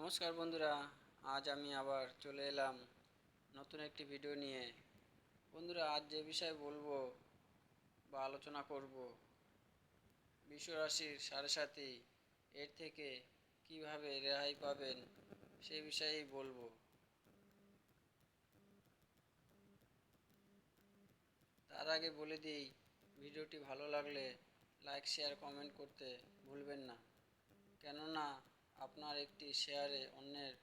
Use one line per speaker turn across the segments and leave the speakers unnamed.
নমস্কার বন্ধুরা, আজ আমি আবার চলে এলাম নতুন একটি ভিডিও নিয়ে। বন্ধুরা, আজ যে বিষয়ে বলব বা আলোচনা করব, বিশ্বরাশির সাড়ে সাথী এর থেকে কীভাবে রেহাই পাবেন সেই বিষয়েই বলব। তার আগে বলে দিই ভিডিওটি ভালো লাগলে লাইক শেয়ার কমেন্ট করতে ভুলবেন না। কেননা আপনার একটি শেয়ারে অন্যের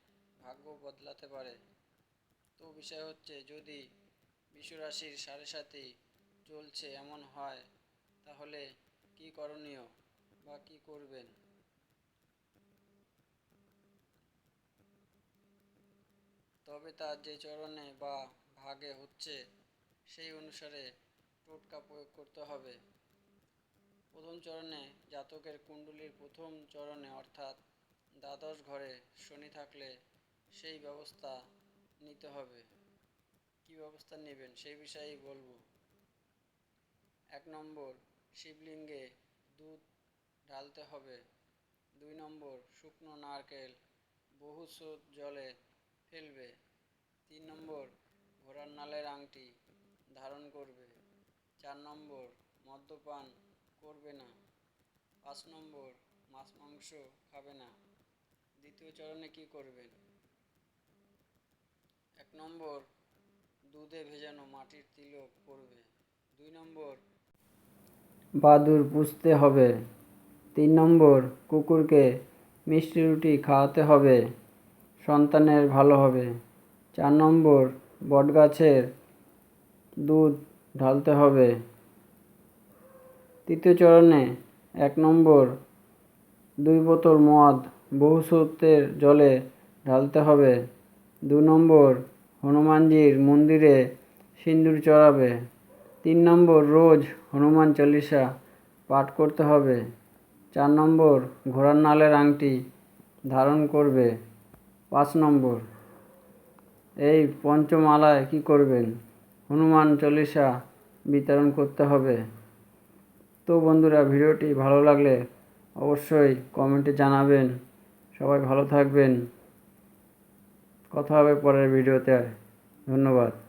ভাগ্য বদলাতে পারে। তো বিষয় হচ্ছে, যদি বিশ্বরাশির সাড়ে সাথে চলছে এমন হয়, তাহলে কি করণীয় বা কি করবেন? তবে তার যে চরণে বা ভাগে হচ্ছে, সেই অনুসারে টোটকা প্রয়োগ করতে হবে। প্রথম চরণে জাতকের কুণ্ডলীর প্রথম চরণে, অর্থাৎ দ্বাদশ ঘরে শনি থাকলে সেই ব্যবস্থা নিতে হবে। কি ব্যবস্থা নেবেন সেই বিষয়েই বলব। এক নম্বর, শিবলিঙ্গে দুধ ঢালতে হবে। দুই নম্বর, শুকনো নারকেল বহু স্রোত জলে ফেলবে। তিন নম্বর, ঘোড়ার নালের আংটি ধারণ করবে। চার নম্বর, মদ্যপান করবে না। পাঁচ নম্বর, মাছ মাংস খাবে না। দ্বিতীয় চরণে কি করবেন? এক নম্বর, দুধে ভেজানো মাটির তিলক পড়বে দুই নম্বর, বাদুর পুষতে হবে। তিন নম্বর, কুকুরকে মিষ্টি রুটি খাওয়াতে হবে। সন্তানের ভালো হবে। চার নম্বর, বটগাছের দুধ ঢালতে হবে। তৃতীয় চরণে এক নম্বর, দুই বোতল মদ বহু সূত্রের জলে ঢালতে হবে। দু নম্বর, হনুমানজির মন্দিরে সিন্দুর চড়াবে। তিন নম্বর, রোজ হনুমান চল্লিশা পাঠ করতে হবে। চার নম্বর, ঘোড়ার নালের আংটি ধারণ করবে। পাঁচ নম্বর, এই পঞ্চমালায় কি করবেন? হনুমান চল্লিশা বিতরণ করতে হবে। তো বন্ধুরা, ভিডিওটি ভালো লাগলে অবশ্যই কমেন্টে জানাবেন। সবাই ভালো থাকবেন। কথা হবে পরের ভিডিওতে। ধন্যবাদ।